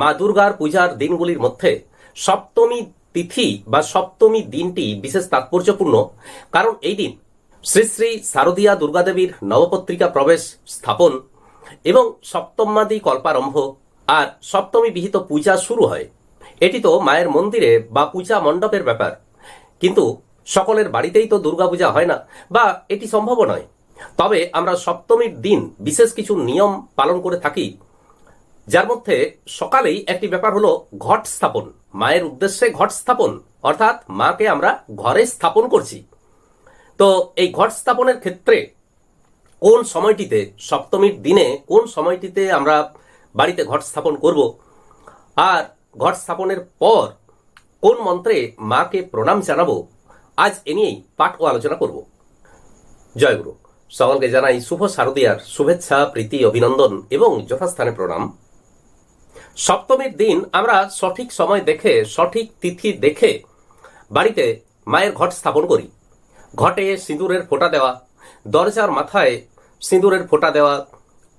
মা দুর্গার পূজার দিনগুলির মধ্যে সপ্তমী তিথি বা সপ্তমী দিনটি বিশেষ তাৎপর্যপূর্ণ, কারণ এই দিন শ্রী শ্রী শারদীয়া দুর্গাদেবীর নবপত্রিকা প্রবেশ স্থাপন এবং সপ্তমাদি কল্পারম্ভ আর সপ্তমী বিহিত পূজা শুরু হয়। এটি তো মায়ের মন্দিরে বা পূজা মণ্ডপের ব্যাপার। কিন্তু সকলের বাড়িতেই তো দুর্গাপূজা হয় না, বা এটি সম্ভব নয়। তবে আমরা সপ্তমীর দিন বিশেষ কিছু নিয়ম পালন করে থাকি। যার মধ্যে সকালেই একটি ব্যাপার হলো ঘট স্থাপন। মায়ের উদ্দেশ্যে ঘট স্থাপন, অর্থাৎ মাকে আমরা ঘরে স্থাপন করছি। তো এই ঘট স্থাপনের ক্ষেত্রে কোন সময়টিতে, সপ্তমীর দিনে কোন সময়টিতে আমরা বাড়িতে ঘট স্থাপন করব? আর ঘট স্থাপনের পর কোন মন্ত্রে মাকে প্রণাম জানাব? আজ এ নিয়েই পাঠ ও আলোচনা করব। জয়গুরু, সকলকে জানাই শুভ শারদীয়ার শুভেচ্ছা, প্রীতি, অভিনন্দন এবং যথাস্থানে প্রণাম। সপ্তমীর দিন আমরা সঠিক সময় দেখে, সঠিক তিথি দেখে বাড়িতে মায়ের ঘট স্থাপন করি। ঘটে সিঁদুরের ফোঁটা দেওয়া, দরজার মাথায় সিঁদুরের ফোঁটা দেওয়া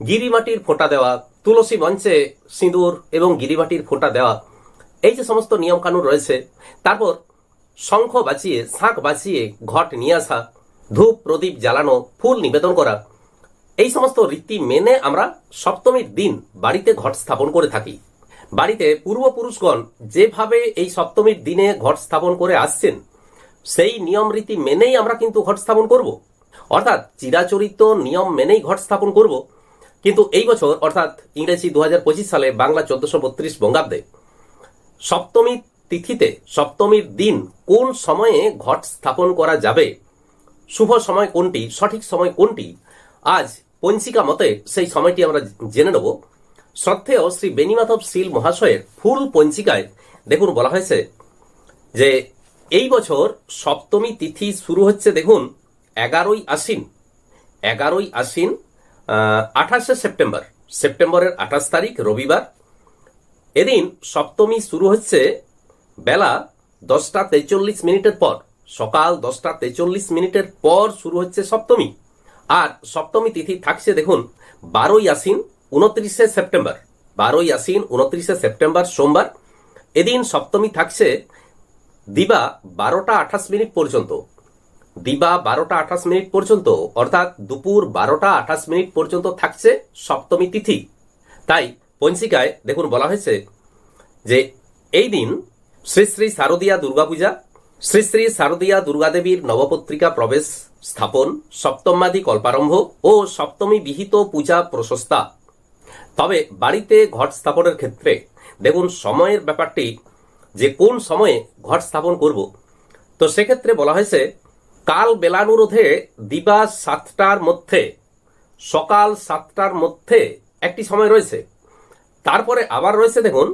গিরিমাটির ফোঁটা দেওয়া, তুলসী মঞ্চে সিঁদুর এবং গিরিমাটির ফোঁটা দেওয়া, এই যে সমস্ত নিয়মকানুন রয়েছে, তারপর শঙ্খ বাঁচিয়ে শাঁখ বাঁচিয়ে ঘট নিয়ে আসা, ধূপ প্রদীপ জ্বালানো, ফুল নিবেদন করা এই সমস্ত রীতি মেনে আমরা সপ্তমীর দিন বাড়িতে ঘট স্থাপন করে থাকি। বাড়িতে পূর্বপুরুষগণ যেভাবে এই সপ্তমীর দিনে ঘট স্থাপন করে আসছেন, সেই নিয়ম রীতি মেনেই আমরা কিন্তু ঘট স্থাপন করব। অর্থাৎ চিরাচরিত নিয়ম মেনেই ঘট স্থাপন করব। কিন্তু এই বছর, অর্থাৎ ইংরেজি দু হাজার পঁচিশ সালে বাংলা চোদ্দশো বত্রিশ বঙ্গাব্দে, সপ্তমী তিথিতে, সপ্তমীর দিন কোন সময়ে ঘট স্থাপন করা যাবে, শুভ সময় কোনটি, সঠিক সময় কোনটি আজ পঞ্চিকা মতে সেই সময়টি আমরা জেনে নেব। শ্রদ্ধেয় শ্রী বেনিমাধব শীল মহাশয়ের ফুল পঞ্চিকায় দেখুন, বলা হয়েছে যে, এই বছর সপ্তমী তিথি শুরু হচ্ছে, দেখুন, এগারোই আশ্বিন। এগারোই আশ্বিন আঠাশে সেপ্টেম্বর। সেপ্টেম্বরের আঠাশ তারিখ, রবিবার। এদিন সপ্তমী শুরু হচ্ছে বেলা দশটা তেচল্লিশ মিনিটের পর। সকাল দশটা তেচল্লিশ মিনিটের পর শুরু হচ্ছে সপ্তমী। আর সপ্তমী তিথি থাকছে দেখুন, বারোই আশ্বিন উনত্রিশে সেপ্টেম্বর। বারোই আশ্বিন উনত্রিশে সেপ্টেম্বর সোমবার। এদিন সপ্তমী থাকছে দিবা বারোটা আঠাশ মিনিট পর্যন্ত। দিবা বারোটা আঠাশ মিনিট পর্যন্ত, অর্থাৎ দুপুর বারোটা আঠাশ মিনিট পর্যন্ত থাকছে সপ্তমী তিথি। তাই পঞ্চিকায় দেখুন বলা হয়েছে যে এই দিন শ্রী শ্রী শারদীয়া দুর্গাপূজা শ্রী শ্রী শারদীয়া দুর্গাদেবীর নবপত্রিকা প্রবেশ স্থাপন সপ্তমাদি কল্পারম্ভ ও সপ্তমী বিহিত পূজা প্রশস্তা। তবে বাড়িতে ঘট স্থাপনের ক্ষেত্রে দেখুন সময়ের ব্যাপারটি, যে কোন সময়ে ঘট স্থাপন করব। তো সেক্ষেত্রে বলা হয়েছে, কাল বেলানুরোধে দিবা সাতটার মধ্যে, সকাল সাতটার মধ্যে একটি সময় রয়েছে। তারপরে আবার রয়েছে দেখুন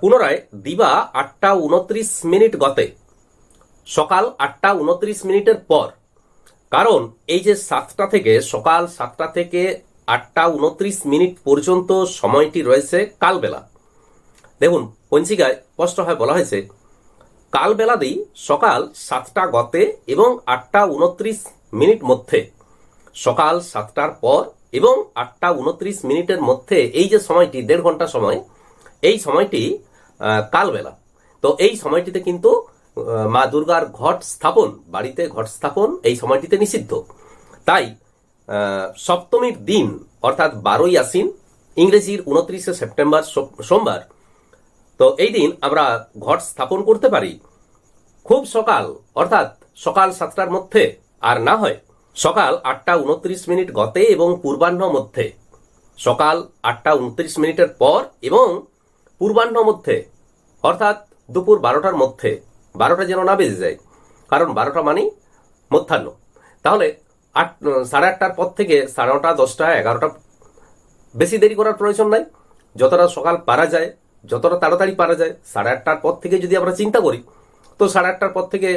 পুনরায় দিবা আটটা উনত্রিশ মিনিট গতে। সকাল আটটা উনত্রিশ মিনিটের পর। কারণ এই যে সাতটা থেকে, সকাল সাতটা থেকে আটটা উনত্রিশ মিনিট পর্যন্ত সময়টি রয়েছে কালবেলা। দেখুন পঞ্চিকায় স্পষ্টভাবে বলা হয়েছে কালবেলাতেই সকাল সাতটা গতে এবং আটটা উনত্রিশ মিনিট মধ্যে। সকাল সাতটার পর এবং আটটা উনত্রিশ মিনিটের মধ্যে এই যে সময়টি, দেড় ঘণ্টা সময় এই সময়টি কালবেলা। তো এই সময়টিতে কিন্তু মা দুর্গার ঘট স্থাপন, বাড়িতে ঘট স্থাপন এই সময়টিতে নিষিদ্ধ। তাই সপ্তমীর দিন, অর্থাৎ বারোই আশ্বিন, ইংরেজির উনত্রিশে সেপ্টেম্বর সোমবার, তো এই দিন আমরা ঘট স্থাপন করতে পারি। খুব সকাল, অর্থাৎ সকাল সাতটার মধ্যে, আর না হয়, সকাল আটটা উনত্রিশ মিনিট গতে এবং পূর্বাহ্ন মধ্যে। সকাল আটটা উনত্রিশ মিনিটের পর এবং পূর্বাহ্ন মধ্যে, অর্থাৎ দুপুর বারোটার মধ্যে, বারোটা যেন না বেজে যায়, কারণ বারোটা মানেই মধ্যাহ্ন। তাহলে আট, সাড়ে আটটার পর থেকে সাড়ে নটা, দশটা, এগারোটা, বেশি দেরি করার প্রয়োজন নাই। যতটা সকাল পারা যায়, যতটা তাড়াতাড়ি পারা যায়, সাড়ে আটটার পর থেকে যদি আমরা চিন্তা করি, তো সাড়ে আটটার পর থেকে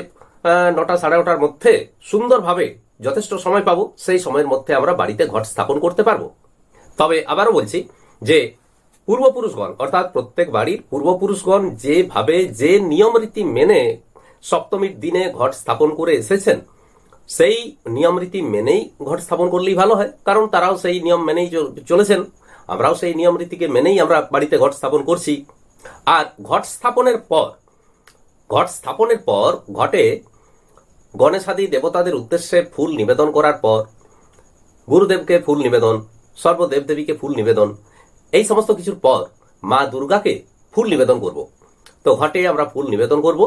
নটা, সাড়ে নটার মধ্যে সুন্দরভাবে যথেষ্ট সময় পাবো, সেই সময়ের মধ্যে আমরা বাড়িতে ঘট স্থাপন করতে পারব। তবে আবারও বলছি যে পূর্বপুরুষগণ, অর্থাৎ প্রত্যেক বাড়ির পূর্বপুরুষগণ যেভাবে যে নিয়ম রীতি মেনে সপ্তমীর দিনে ঘট স্থাপন করে এসেছেন, সেই নিয়ম রীতি মেনেই ঘট স্থাপন করলেই ভালো হয়। কারণ তারাও সেই নিয়ম মেনেই চলেছেন। আমরাও সেই নিয়ম রীতিকে মেনেই আমরা বাড়িতে ঘট স্থাপন করছি। আর ঘট স্থাপনের পর, ঘট স্থাপনের পর ঘটে গণেশাদি দেবতাদের উদ্দেশ্যে ফুল নিবেদন করার পর, গুরুদেবকে ফুল নিবেদন সর্বদেব দেবীকে ফুল নিবেদন এই সমস্ত কিছুর পর মা দুর্গাকে ফুল নিবেদন করব। তো ঘটে আমরা ফুল নিবেদন করব।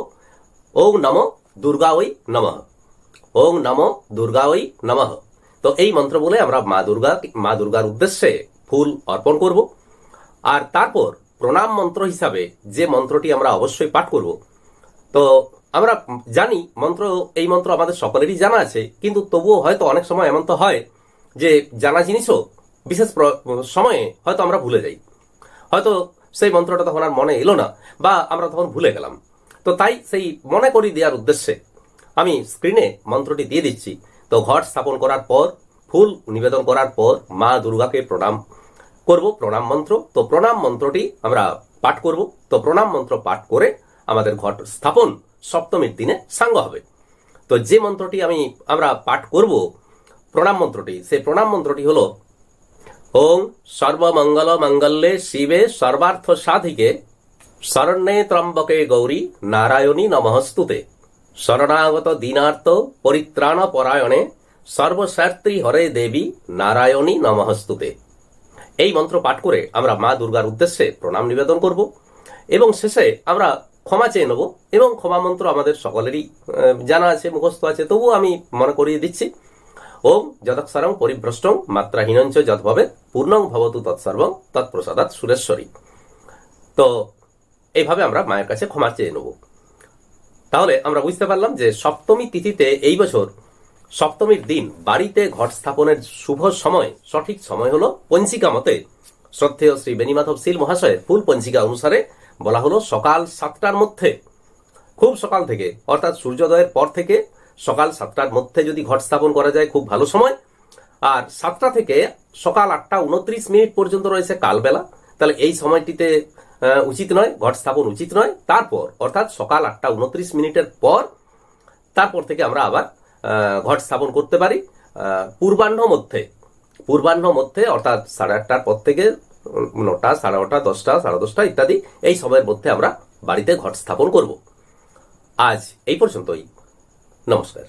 ওং নম দুর্গা ওই নমঃ। ওং নম দুর্গা ওই নমঃ। তো এই মন্ত্র বলে আমরা মা দুর্গা, মা দুর্গার উদ্দেশ্যে ফুল অর্পণ করব। আর তারপর প্রণাম মন্ত্র হিসাবে যে মন্ত্রটি আমরা অবশ্যই পাঠ করব। তো আমরা জানি মন্ত্র, এই মন্ত্র আমাদের সকলেরই জানা আছে, কিন্তু তবুও হয়তো অনেক সময় এমন তো হয় যে জানা জিনিসও বিশেষ সময়ে হয়তো আমরা ভুলে যাই। হয়তো সেই মন্ত্রটা তখন আর মনে এলো না, বা আমরা তখন ভুলে গেলাম। তো তাই সেই মনে করি দেওয়ার উদ্দেশ্যে আমি স্ক্রিনে মন্ত্রটি দিয়ে দিচ্ছি। তো ঘট স্থাপন করার পর, ফুল নিবেদন করার পর মা দুর্গাকে প্রণাম করব, প্রণাম মন্ত্র। তো প্রণাম মন্ত্রটি আমরা পাঠ করব। তো প্রণাম মন্ত্র পাঠ করে আমাদের ঘট স্থাপন সপ্তমীর দিনে সাঙ্গ হবে। তো যে মন্ত্রটি আমি আমরা পাঠ করব, প্রণাম মন্ত্রটি, সেই প্রণাম মন্ত্রটি হলো ওং সর্বমঙ্গল মঙ্গলে শিবে সর্বার্থ সাধিকে শরণ্যে ত্রম্বকে গৌরী নারায়ণী নমস্তুতে। শরণাগত দীনার্থ পরিত্রাণ পরায়ণে সর্বস্বার্থী হরে দেবী নারায়ণী নমস্তুতে। এই মন্ত্র পাঠ করে আমরা মা দুর্গার উদ্দেশ্যে প্রণাম নিবেদন করব এবং শেষে আমরা ক্ষমা চেয়ে নেব এবং ক্ষমা মন্ত্র আমাদের সকলেরই জানা আছে, মুখস্থ আছে, তবুও আমি মনে করিয়ে দিচ্ছি। ওম যদক্ষরং পরিভ্রষ্টং মাত্রাহীনঞ্চ যদ্ভবে পূর্ণং ভবতু তৎসর্বং তৎপ্রসাদাৎ সুরেশ্বরী। তো এইভাবে আমরা মায়ের কাছে ক্ষমা চেয়ে নেব। তাহলে আমরা বুঝতে পারলাম যে সপ্তমী তিথিতে এই বছর সপ্তমীর দিন বাড়িতে ঘট স্থাপনের শুভ সময়, সঠিক সময় হলো পঞ্জিকা মতে। শ্রদ্ধেয় শ্রী বেনিমাধব শীল মহাশয়ের ফুল পঞ্চিকা অনুসারে বলা হলো সকাল সাতটার মধ্যে। খুব সকাল থেকে, অর্থাৎ সূর্যোদয়ের পর থেকে সকাল সাতটার মধ্যে যদি ঘট স্থাপন করা যায়, খুব ভালো সময়। আর সাতটা থেকে সকাল আটটা উনত্রিশ মিনিট পর্যন্ত রয়েছে কালবেলা। তাহলে এই সময়টিতে উচিত নয়, ঘট স্থাপন উচিত নয়। তারপর, অর্থাৎ সকাল আটটা উনত্রিশ মিনিটের পর, তারপর থেকে আমরা আবার ঘট স্থাপন করতে পারি। পূর্বাহ্ন মধ্যে পূর্বাহ্ন মধ্যে, অর্থাৎ সাড়ে আটটার পর থেকে নটা, সাড়ে নটা, দশটা, সাড়ে দশটা ইত্যাদি, এই সময়ের মধ্যে আমরা বাড়িতে ঘট স্থাপন করব। আজ এই পর্যন্তই। নমস্কার